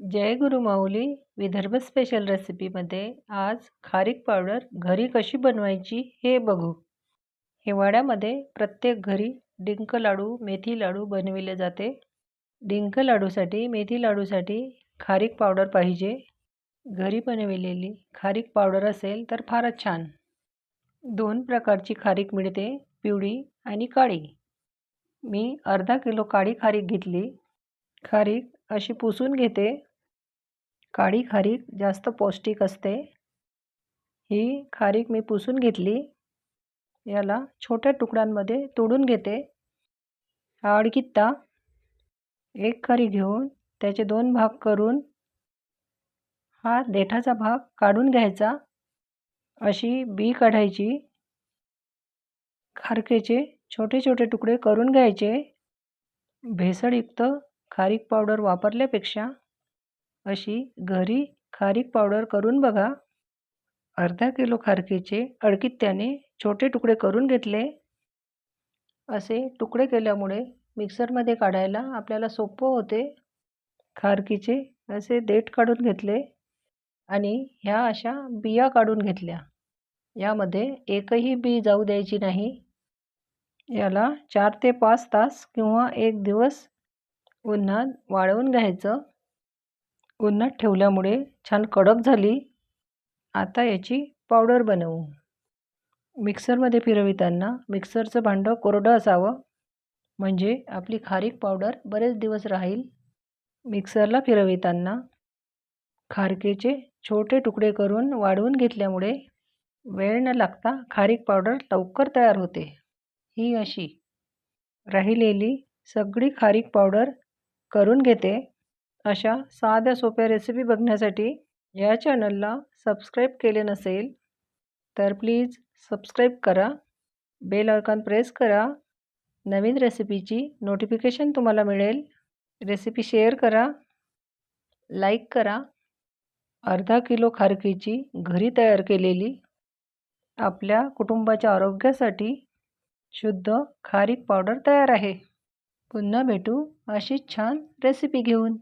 जय गुरु माऊली Vidarbha special रेसिपीमध्ये आज खारीक powder घरी कशी बनवायची हे बघू. हिवाळ्यामध्ये प्रत्येक घरी डिंक लाडू मेथी लाडू बनविले जाते. डिंक लाडूसाठी मेथी लाडूसाठी खारीक पावडर पाहिजे. घरी बनविलेली खारीक पावडर असेल तर फारच छान. दोन प्रकारची खारीक मिळते पिवळी आणि काळी. मी अर्धा किलो काळी खारीक घेतली. खारीक अशी पुसून घेते. काळी खारीक जास्त पौष्टिक असते. ही खारीक मी पुसून घेतली. याला छोट्या तुकड्यांमध्ये तोडून घेते. हा अडकित्ता. एक खारी घेऊन त्याचे दोन भाग करून हा देठाचा भाग काढून घ्यायचा. अशी बी काढायची. खारकेचे छोटे छोटे तुकडे करून घ्यायचे. भेसळयुक्त खारीक पावडर वापरल्यापेक्षा अशी घरी खारीक पावडर करून बघा. अर्धा किलो खारकीचे अडकित्याने छोटे तुकडे करून घेतले. असे तुकडे केल्यामुळे मिक्सरमध्ये काढायला आपल्याला सोपं होते. खारकीचे असे देठ काढून घेतले आणि ह्या अशा बिया काढून घेतल्या. यामध्ये एकही बी जाऊ द्यायची नाही. याला चार ते पाच तास किंवा एक दिवस उन्हात वाळवून घ्यायचं. उन्हात ठेवल्यामुळे छान कडक झाली. आता याची पावडर बनवू. मिक्सरमध्ये फिरविताना मिक्सरचं भांडं कोरडं असावं. म्हणजे आपली खारीक पावडर बरेच दिवस राहील. मिक्सरला फिरविताना खारकेचे छोटे तुकडे करून वाढवून घेतल्यामुळे वेळ न लागता खारीक पावडर लवकर तयार होते. ही अशी राहिलेली सगळी खारीक पावडर करून घेते. अशा साध्या सोप्या रेसिपी बघण्यासाठी या चॅनलला सबस्क्राईब केले नसेल तर प्लीज सबस्क्राईब करा. बेल आयकॉन प्रेस करा. नवीन रेसिपीची नोटिफिकेशन तुम्हाला मिळेल. रेसिपी शेअर करा. लाईक करा. अर्धा किलो खारकीची घरी तयार केलेली आपल्या कुटुंबाच्या आरोग्यासाठी शुद्ध खारीक पावडर तयार आहे. पुन्हा भेटू अशीच छान रेसिपी घेऊन.